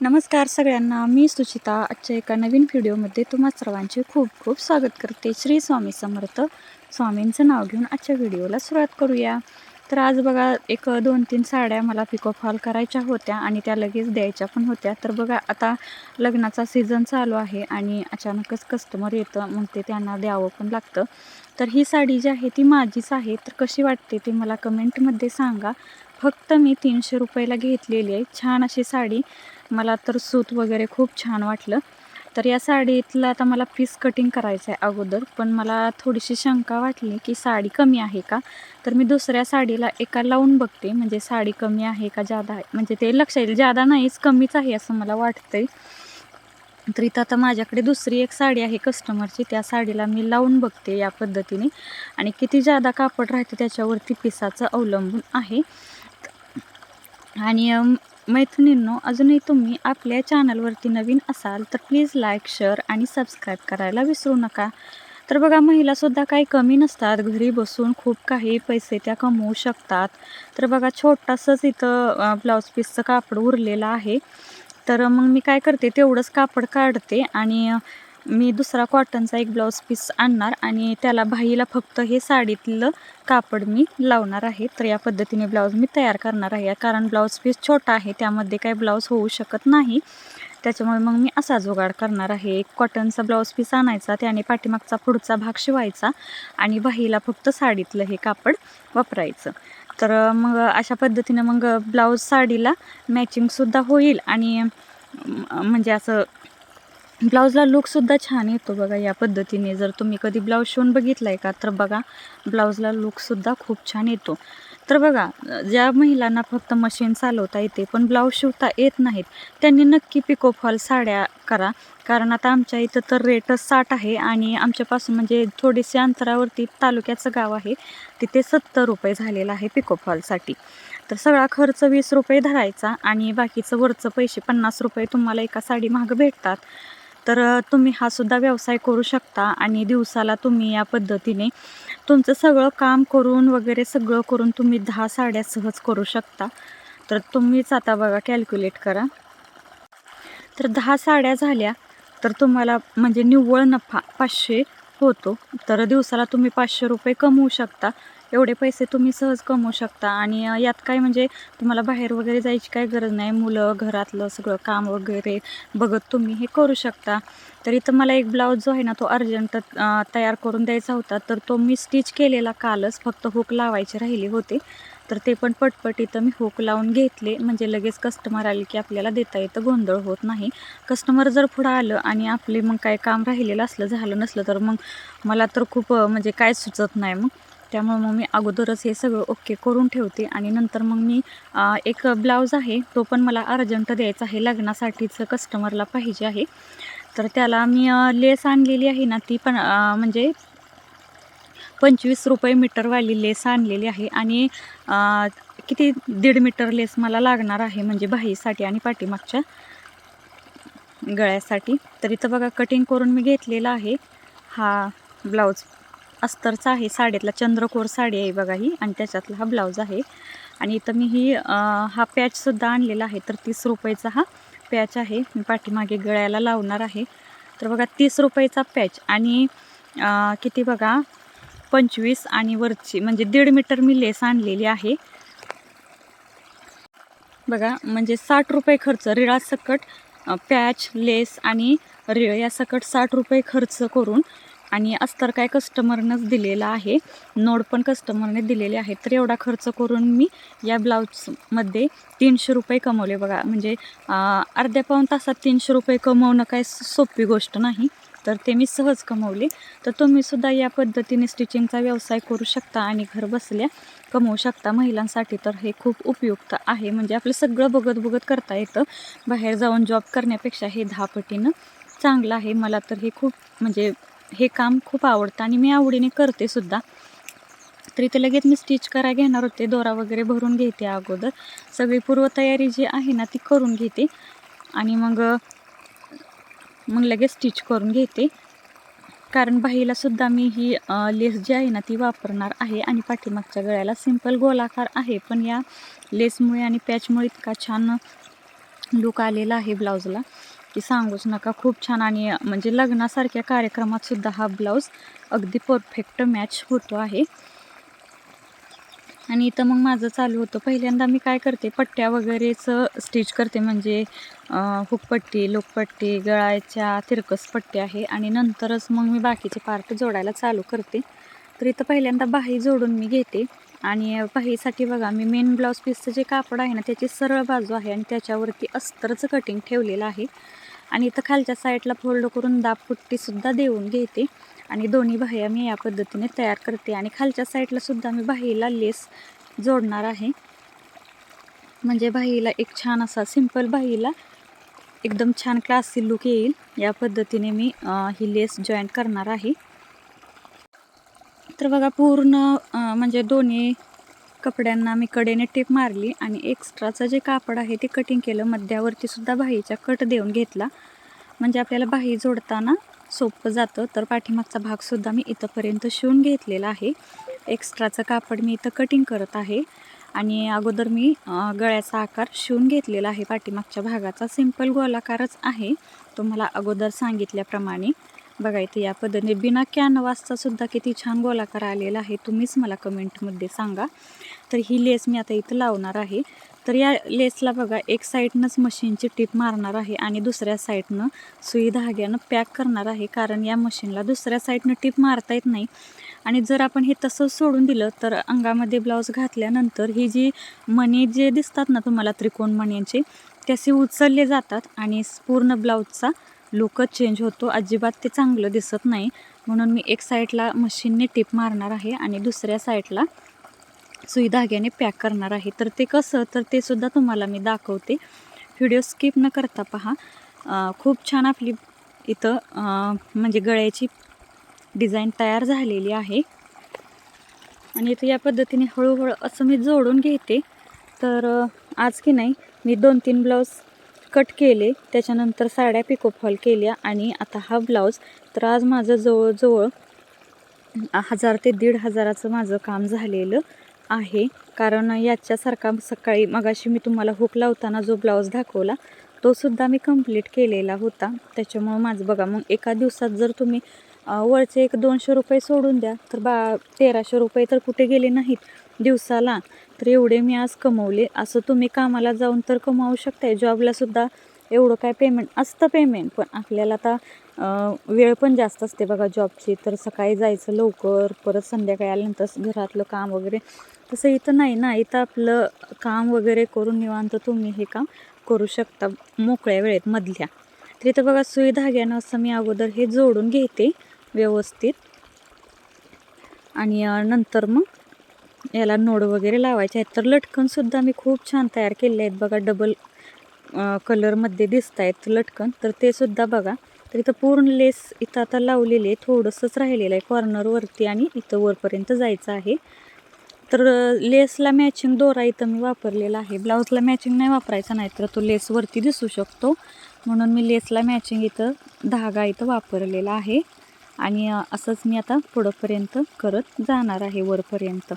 नमस्कार सगळ्यांना मी सुचिता. आजच्या एका नवीन व्हिडिओमध्ये तुम्हा सर्वांचे खूप खूप स्वागत करते. श्री स्वामी समर्थ स्वामींचं नाव घेऊन आजच्या व्हिडिओला सुरुवात करूया. तर आज बघा एक दोन तीन साड्या मला पिको फॉल करायच्या होत्या आणि त्या लगेच द्यायच्या पण होत्या. तर बघा आता लग्नाचा सीझन चालू आहे आणि अचानकच कस्टमर येतं मग ते त्यांना द्यावं पण लागतं. तर ही साडी जी आहे ती माझीच आहे. तर कशी वाटते ते मला कमेंटमध्ये सांगा. फक्त मी तीनशे रुपयाला घेतलेली आहे. छान अशी साडी. मला तर सूत वगैरे खूप छान वाटलं. तर या साडीतलं आता मला पीस कटिंग करायचं आहे अगोदर. पण मला थोडीशी शंका वाटली की साडी कमी आहे का? तर मी दुसऱ्या साडीला एका लावून बघते. म्हणजे साडी कमी आहे का जादा आहे? म्हणजे ते लक्षात येईल. जादा नाहीच कमीच आहे असं मला वाटतंय. तर इथं आता माझ्याकडे दुसरी एक साडी आहे कस्टमरची त्या साडीला मी लावून बघते या पद्धतीने. आणि किती जादा कापड राहते त्याच्यावरती पिसाचं अवलंबून आहे. आणि मैत्रिणींनो अजूनही तुम्ही आपल्या चॅनलवरती नवीन असाल तर प्लीज लाईक शेअर आणि सबस्क्राईब करायला विसरू नका. तर बघा महिलासुद्धा काही कमी नसतात. घरी बसून खूप काही पैसे त्या कमवू शकतात. तर बघा छोटासंच इथं ब्लाऊज पीसचं कापड उरलेलं आहे. तर मग मी काय करते तेवढंच कापड काढते आणि मी दुसरा कॉटनचा एक ब्लाऊज पीस आणणार आणि त्याला बाहीला फक्त हे साडीतलं कापड मी लावणार आहे. तर या पद्धतीने ब्लाऊज मी तयार करणार आहे. कारण ब्लाऊज पीस छोटा आहे त्यामध्ये काही ब्लाऊज होऊ शकत नाही. त्याच्यामुळे मग मी असा जुगाड करणार आहे. एक कॉटनचा ब्लाऊज पीस आणायचा त्याने पाठीमागचा पुढचा भाग शिवायचा आणि बाहीला फक्त साडीतलं हे कापड वापरायचं. तर मग अशा पद्धतीनं मग ब्लाऊज साडीला मॅचिंगसुद्धा होईल आणि म्हणजे असं ब्लाऊजला लुकसुद्धा छान येतो बघा या पद्धतीने. जर तुम्ही कधी ब्लाऊज शिवून बघितला आहे का तर बघा ब्लाऊजला लुकसुद्धा खूप छान येतो. तर बघा ज्या महिलांना फक्त मशीन चालवता येते पण ब्लाऊज शिवता येत नाहीत त्यांनी नक्की पिको फॉल साड्या करा. कारण आता आमच्या इथं तर रेटच साठ आहे आणि आमच्यापासून म्हणजे थोडेसे अंतरावरती तालुक्याचं गाव आहे तिथे सत्तर रुपये झालेलं आहे पिको फॉलसाठी. तर सगळा खर्च वीस रुपये धरायचा आणि बाकीचं वरचं पैसे पन्नास रुपये तुम्हाला एका साडी महाग भेटतात. तर तुम्ही हा सुद्धा व्यवसाय करू शकता आणि दिवसाला तुम्ही या पद्धतीने तुमचं सगळं काम करून वगैरे सगळं करून तुम्ही दहा साड्या सहज करू शकता. तर तुम्हीच आता बघा कॅल्क्युलेट करा. तर दहा साड्या झाल्या तर तुम्हाला म्हणजे निव्वळ नफा पाचशे होतो. तर दिवसाला तुम्ही पाचशे रुपये कमवू शकता. एवढे पैसे तुम्ही सहज कमवू शकता. आणि यात काय म्हणजे तुम्हाला बाहेर वगैरे जायची काय गरज नाही. मुलं घरातलं सगळं काम वगैरे बघत तुम्ही हे करू शकता. तर इथं मला एक ब्लाऊज जो आहे ना तो अर्जंट तयार करून द्यायचा होता. तर तो मी स्टिच केलेला कालच. फक्त हुक लावायचे राहिले होते. तर ते पण पटपट इथं मी हुक लावून घेतले. म्हणजे लगेच कस्टमर आले की आपल्याला देता येतं. गोंधळ होत नाही. कस्टमर जर पुढं आलं आणि आपले मग काय काम राहिलेलं असलं झालं नसलं तर मग मला तर खूप म्हणजे काय सुचत नाही मग. त्यामुळे मग मी अगोदरच हे सगळं ओके करून ठेवते. आणि नंतर मग मी एक ब्लाऊज आहे तो पण मला अर्जंट द्यायचा आहे. लग्नासाठीचं कस्टमरला पाहिजे आहे. तर त्याला मी लेस आणलेली आहे ना ती पण म्हणजे पंचवीस रुपये मीटरवाली लेस आणलेली आहे. आणि किती दीड मीटर लेस मला लागणार आहे म्हणजे बाहीसाठी आणि पाठीमागच्या गळ्यासाठी. तर इथं बघा कटिंग करून मी घेतलेला आहे हा ब्लाऊज. अस्तरचा आहे साडीतला चंद्रकोर साडी आहे बघा ही आणि त्याच्यातला हा ब्लाऊज आहे. आणि इथं मी ही हा पॅचसुद्धा आणलेला आहे तर तीस रुपयाचा हा पॅच आहे. मी पाठीमागे गळ्याला लावणार आहे. तर बघा तीस रुपयाचा पॅच आणि किती बघा पंचवीस आणि वरची म्हणजे दीड मीटर मी लेस आणलेली आहे. बघा म्हणजे साठ रुपये खर्च रिळासकट पॅच लेस आणि रिळ या सकट साठ रुपये खर्च करून आणि अस्तर काय कस्टमरनंच दिलेलं आहे. नोड पण कस्टमरने दिलेले आहे तर एवढा खर्च करून मी या ब्लाऊजमध्ये तीनशे रुपये कमवले बघा. म्हणजे अर्ध्या पाऊण तासात तीनशे रुपये कमवणं काय सोपी गोष्ट नाही. तर ते मी सहज कमवले. तर तुम्हीसुद्धा या पद्धतीने स्टिचिंगचा व्यवसाय करू शकता आणि घर बसल्या कमवू शकता महिलांसाठी. तर हे खूप उपयुक्त आहे. म्हणजे आपलं सगळं बघत बघत करता येतं. बाहेर जाऊन जॉब करण्यापेक्षा हे दहा पटीनं चांगलं आहे. मला तर हे खूप म्हणजे हे काम खूप आवडतं आणि मी आवडीने करते सुद्धा. तर इथे लगेच मी स्टिच करा घेणार होते. दोरा वगैरे भरून घेते अगोदर. सगळी पूर्वतयारी जी आहे ना ती करून घेते. आणि मग मग लगेच स्टिच करून घेते. कारण बाहीला सुद्धा मी ही लेस जी आहे ना ती वापरणार आहे. आणि पाठीमागच्या गळ्याला सिंपल गोलाकार आहे. पण या लेसमुळे आणि पॅचमुळे इतका छान लुक आलेला आहे ब्लाऊजला. की सांगूच नका. खूप छान आणि म्हणजे लग्नासारख्या कार्यक्रमात सुद्धा हा ब्लाऊज अगदी परफेक्ट मॅच होतो आहे. आणि इथं मग माझं चालू होतं. पहिल्यांदा मी काय करते पट्ट्या वगैरेचं स्टिच करते. म्हणजे हुकपट्टी लोकपट्टी गळाच्या तिरकस पट्टी आहे. आणि नंतरच मग मी बाकीचे पार्ट जोडायला चालू करते. तर इथं पहिल्यांदा बाही जोडून मी घेते. आणि बाहीसाठी बघा मी मेन ब्लाऊज पीसचं जे कापड आहे ना त्याची सरळ बाजू आहे. आणि त्याच्यावरती अस्तरचं कटिंग ठेवलेलं आहे. आणि इथं खालच्या साईडला फोल्ड करून दाबपुट्टीसुद्धा देऊन घेते. आणि दोन्ही बाह्या मी या पद्धतीने तयार करते. आणि खालच्या साईडलासुद्धा मी बाहीला लेस जोडणार आहे. म्हणजे बाहीला एक छान असा सिंपल बाहीला एकदम छान क्लासी लुक येईल. या पद्धतीने मी ही लेस जॉईंट करणार आहे. तर बघा पूर्ण म्हणजे दोन्ही कपड्यांना मी कडेने टेप मारली आणि एक्स्ट्राचं जे कापड आहे ते कटिंग केलं. मध्यावरती सुद्धा बाहीचा कट देऊन घेतला. म्हणजे आपल्याला बाही जोडताना सोपं जातं. तर पाठीमागचा भागसुद्धा मी इथंपर्यंत शिवून घेतलेला आहे. एक्स्ट्राचं कापड मी इथं कटिंग करत आहे. आणि अगोदर मी गळ्याचा आकार शिवून घेतलेला आहे. पाठीमागच्या भागाचा सिंपल गोलाकारच आहे. तुम्हाला अगोदर सांगितल्याप्रमाणे. बघा इथे या पद्धतीने बिना कॅनवासचा सुद्धा किती छान गोलाकार आलेला आहे. तुम्हीच मला कमेंटमध्ये सांगा. तर ही लेस मी आता इथं लावणार आहे. तर या लेसला बघा एक साईडनंच मशीनची टीप मारणार आहे आणि दुसऱ्या साईडनं सुई धाग्यानं पॅक करणार आहे कारण या मशीनला दुसऱ्या साईडनं टीप मारता येत नाही. आणि जर आपण हे तसंच सोडून दिलं तर अंगामध्ये ब्लाऊज घातल्यानंतर ही जी मणी जे दिसतात ना तुम्हाला त्रिकोण मण्यांचे ते असे उचलले जातात आणि पूर्ण ब्लाऊजचा लुकच चेंज होतो. अजिबात ते चांगलं दिसत नाही. म्हणून मी एक साईडला मशीनने टीप मारणार आहे आणि दुसऱ्या साईडला सुई धाग्याने पॅक करणार आहे. तर ते कसं? तर ते सुद्धा तुम्हाला मी दाखवते. व्हिडिओ स्किप न करता पहा. खूप छान आपली इथं म्हणजे गळ्याची डिझाईन तयार झालेली आहे. आणि इथं या पद्धतीने हळूहळू असं मी जोडून घेते. तर आज की नाही मी दोन तीन ब्लाऊज कट केले. त्याच्यानंतर साड्या पिकोफॉल केल्या आणि आता हा ब्लाऊज. तर आज माझं जवळजवळ हजार ते दीड हजाराचं माझं काम झालेलं. आहे. कारण याच्यासारखा सकाळी मगाशी मी तुम्हाला हुक लावताना जो ब्लाऊज दाखवला तो सुद्धा मी कंप्लीट केलेला होता. त्याच्यामुळं माझं बघा मग एका दिवसात जर तुम्ही वरचे एक दोनशे रुपये सोडून द्या तर बा तेराशे रुपये तर कुठे गेले नाहीत दिवसाला. तर एवढे मी आज कमवले. असं तुम्ही कामाला जाऊन तर कमावू शकताय. जॉबलासुद्धा एवढं काय पेमेंट असतं पेमेंट पण आपल्याला आता वेळ पण जास्त असते बघा जॉबची. तर सकाळी जायचं लवकर परत संध्याकाळी आल्यानंतर घरातलं काम वगैरे तसं इथं नाही ना इथं आपलं काम वगैरे करून निवांत तुम्ही हे काम करू शकता मोकळ्या वेळेत मधल्या. तर इथं बघा सुई धाग्यानं असं मी अगोदर हे जोडून घेते व्यवस्थित. आणि नंतर मग याला नोड वगैरे लावायचे आहेत. तर लटकनसुद्धा मी खूप छान तयार केले आहेत. बघा डबल कलरमध्ये दिसत आहेत लटकन. तर ते सुद्धा बघा. तर इथं पूर्ण लेस इथं आता लावलेले आहे. थोडंसंच राहिलेलं आहे. कॉर्नरवरती आणि इथं वरपर्यंत जायचं आहे. तर लेसला मॅचिंग दोरा इथं मी वापरलेला आहे. ब्लाऊजला मॅचिंग नाही वापरायचा नाही तर तो लेसवरती दिसू शकतो. म्हणून मी लेसला मॅचिंग इथं धागा इथं वापरलेला आहे. आणि असंच मी आता पुढंपर्यंत करत जाणार आहे वरपर्यंत.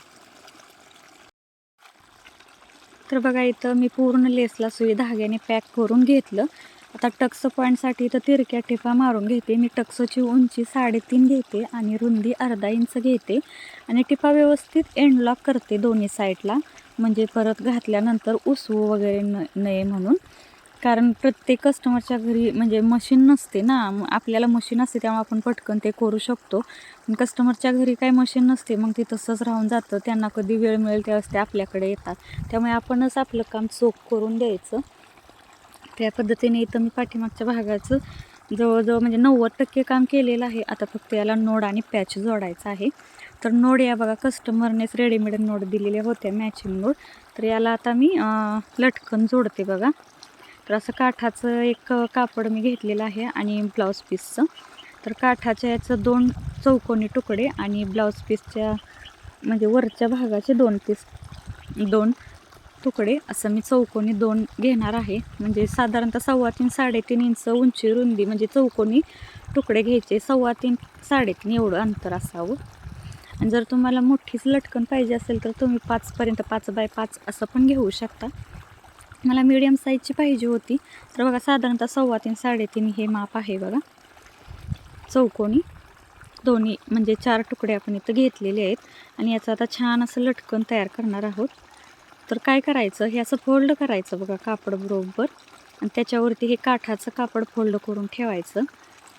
तर बघा इथं मी पूर्ण लेसला सुई धाग्याने पॅक करून घेतलं. आता टक्स पॉईंटसाठी इथं तिरक्या टिपा मारून घेते. मी टक्सची उंची साडेतीन घेते आणि रुंदी अर्धा इंच घेते आणि टिपा व्यवस्थित एंडलॉक करते दोन्ही साईडला म्हणजे परत घातल्यानंतर उसवू वगैरे न नये म्हणून. कारण प्रत्येक कस्टमरच्या घरी म्हणजे मशीन नसते ना. मग आपल्याला मशीन असते त्यामुळे आपण पटकन ते करू शकतो. पण कस्टमरच्या घरी काही मशीन नसते. मग ते तसंच राहून जातं. त्यांना कधी वेळ मिळेल त्यावेळेस ते आपल्याकडे येतात. त्यामुळे आपणच आपलं काम चोख करून द्यायचं. त्या पद्धतीने इथं मी पाठीमागच्या भागाचं जवळजवळ म्हणजे नव्वद टक्के काम केलेलं आहे. आता फक्त याला नोड आणि पॅच जोडायचा आहे. तर नोड या बघा कस्टमरनेच रेडीमेड नोड दिलेल्या होत्या मॅचिंग नोड. तर याला आता मी लटकन जोडते बघा. तर असं काठाचं एक कापड मी घेतलेलं आहे आणि ब्लाऊज पीसचं तर काठाच्या याचं दोन चौकोनी तुकडे आणि ब्लाऊज पीसच्या म्हणजे वरच्या भागाचे दोन पीस दोन तुकडे असं मी चौकोनी दोन घेणार आहे. म्हणजे साधारणतः सव्वा तीन साडेतीन इंच उंची रुंदी म्हणजे चौकोनी तुकडे घ्यायचे. सव्वा तीन साडेतीन एवढं अंतर असावं. आणि जर तुम्हाला मोठीच लटकन पाहिजे असेल तर तुम्ही पाचपर्यंत पाच बाय पाच असं पण घेऊ शकता. मला मीडियम साईजची पाहिजे होती. तर बघा साधारणतः सव्वा तीन साडेतीन हे माप आहे बघा. चौकोनी दोन्ही म्हणजे चार तुकडे आपण इथं घेतलेले आहेत. आणि याचं आता छान असं लटकन तयार करणार आहोत. तर काय करायचं? हे असं फोल्ड करायचं बघा कापड बरोबर. आणि त्याच्यावरती हे काठाचं कापड फोल्ड करून ठेवायचं.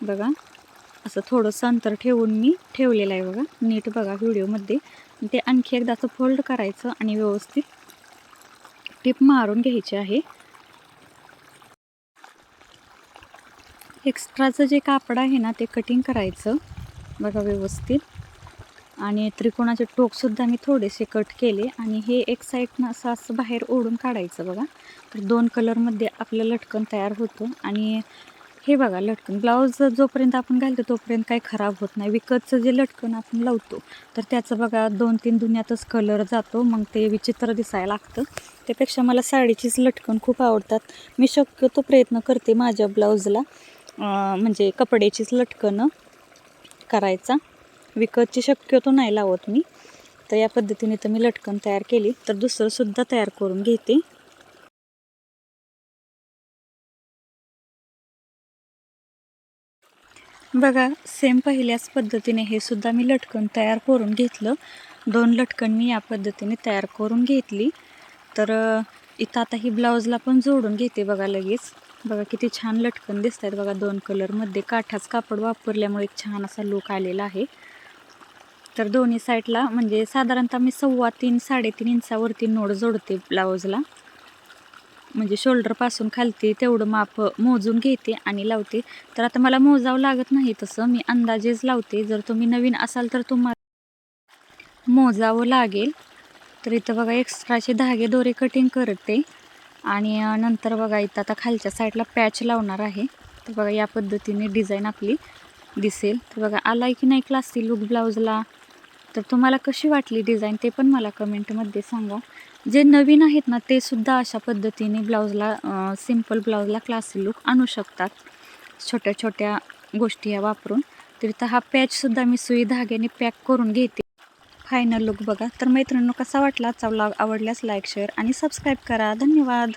बघा असं थोडंसं अंतर ठेवून मी ठेवलेलं आहे बघा. नीट बघा व्हिडिओमध्ये. ते आणखी एकदा असं फोल्ड करायचं आणि व्यवस्थित टिप मारून घ्यायची आहे. एक्स्ट्राचं जे कापड आहे ना ते कटिंग करायचं. बघा व्यवस्थित. आणि त्रिकोणाचे टोकसुद्धा मी थोडेसे कट केले आणि हे एक साईडनं असं असं बाहेर ओढून काढायचं बघा. तर दोन कलरमध्ये आपलं लटकन तयार होतं आणि हे बघा लटकन. ब्लाऊज जोपर्यंत आपण घालतो तोपर्यंत काही खराब होत नाही. विकतचं जे लटकन आपण लावतो तर त्याचं बघा दोन तीन दुनियातच कलर जातो. मग ते विचित्र दिसायला लागतं. त्यापेक्षा मला साडीचीच लटकन खूप आवडतात. मी शक्यतो प्रयत्न करते माझ्या ब्लाऊजला म्हणजे कपड्याचीच लटकनं करायचा. विकतची शक्यतो नाही लावत मी. तर या पद्धतीने तर मी लटकन तयार केली. तर दुसरंसुद्धा तयार करून घेते. बघा सेम पहिल्याच पद्धतीने हे सुद्धा मी लटकन तयार करून घेतलं. दोन लटकन मी या पद्धतीने तयार करून घेतली. तर इथं आता ही ब्लाऊजला पण जोडून घेते बघा लगेच. बघा किती छान लटकन दिसत आहेत बघा दोन कलरमध्ये काठाच कापड वापरल्यामुळे एक छान असा लुक आलेला आहे. तर दोन्ही साईडला म्हणजे साधारणतः मी सव्वा तीन साडेतीन इंचावरती नोड जोडते ब्लाऊजला. म्हणजे शोल्डरपासून खालती तेवढं माप मोजून घेते आणि लावते. तर आता मला मोजावं लागत नाही तसं मी अंदाजेच लावते. जर तुम्ही नवीन असाल तर तुम्हाला मोजावं लागेल. तर इथं बघा एक्स्ट्राचे धागे दोरे कटिंग करते. आणि नंतर बघा इथं आता खालच्या साईडला पॅच लावणार आहे. तर बघा या पद्धतीने डिझाईन आपली दिसेल. तर बघा आला की नाही क्लासी लुक ब्लाऊजला? तर तुम्हाला कशी वाटली डिझाईन ते पण मला कमेंटमध्ये सांगा. जे नवीन आहेत ना ते सुद्धा अशा पद्धतीने ब्लाऊजला सिंपल ब्लाऊजला क्लासी लुक आणू शकतात. छोट्या छोट्या गोष्टी या वापरून. तर इथं हा पॅचसुद्धा मी सुई धाग्याने पॅक करून घेते. फायनल लुक बघा. तर मैत्रिणींनो कसा वाटला? आजचा व्लॉग आवडल्यास लाईक शेअर आणि सबस्क्राईब करा. धन्यवाद!